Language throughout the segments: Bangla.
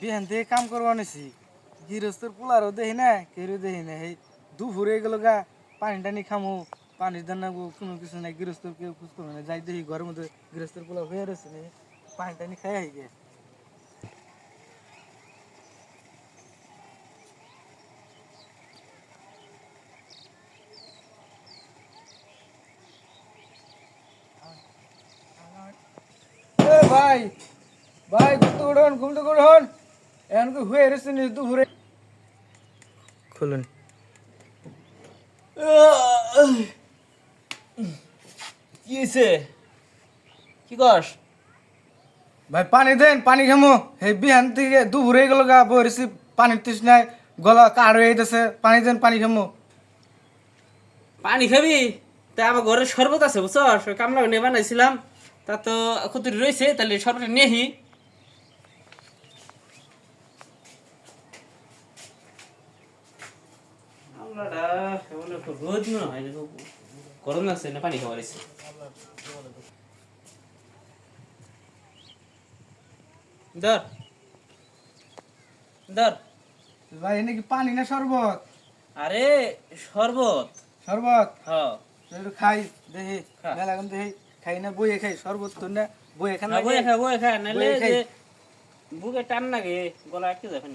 বিহান থেকে কাম করব আনেছি। গৃহস্থর পোলারও দেখি না কেউ দেখি না। এই দুপুরে গেল গা পানি টানি খামু, পানির দানা কোনো কিছু নাই, গৃহস্থর কেউ খুঁজ করবে না। যাই দেখি ঘরের মধ্যে গৃহস্থর পোলা হয়ে রয়েছে না, পানি টানি খাই আই গে। ভাই ভাই ঘুম তো উঠুন ঘুম তো উঠুন এখন কি হয়ে রয়েছে নি দুপুরে? খুলুন। কি হয়েছে? কি কস ভাই পানি দেন পানি খামো। এই বিহান থেকে দুপুরে গেল গা বইরেছি পানির তৃষ্ণায় গলা কার হয়ে যেতেছে পানি দেন পানি খামো। পানি খাবি? তা আমার ঘরে শরবত আছে বুঝছস? ওই কামলা নিয়ে বানাইছিলাম। তা তো খুতুরি রয়েছে তাহলে শরবতটা নেহি একটু রোদ মনে হয় গরম লাগছে না পানি এসে ধর ধর ভাই এনে কি পানি না শরবত আরে শরবত শরবত হ্যাঁ খাই দেখি মেলা এখন দেখি খাই না বইয়ে খাই শরবত তো না বইয়ে খান বয়ে খা বয়ে খা নাহলে। বুকে টান লাগে গলা আটকে যাবে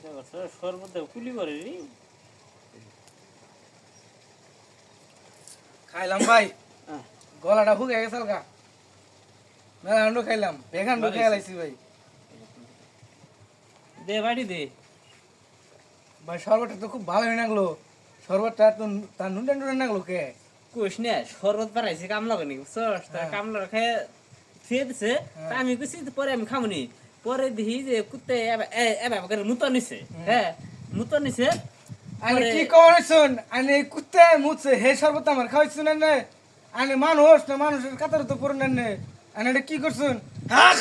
চিন্তা করছ। সর্বদা কুলি করে রে খাইলাম ভাই। গলাটা হুকে গেছে খাইলাম খেয়ে ভাই। দে বাড়ি দে। ভাই শরবতটা তো খুব ভালো হয়ে লাগল শরবতটা তো তার নুন নুন লাগল কে? কোষ নে শরবত বানাইছে কামলা হ্যাঁ। কামলা খেয়ে ফিরে দিছে। আমি কুছি পরে আমি খামনি। পরে দেখি যে কুত্তে এবার করে মুতো নিছে হ্যাঁ মুতো নিছে আরে কি শুন আনে কুত্তে মুছে হে সর্বত আমার খাওয়াইছুন না আনে মানুষ না মানুষের কাতারে তো পড়ুন না আনে এটা কি করছুন? আহ!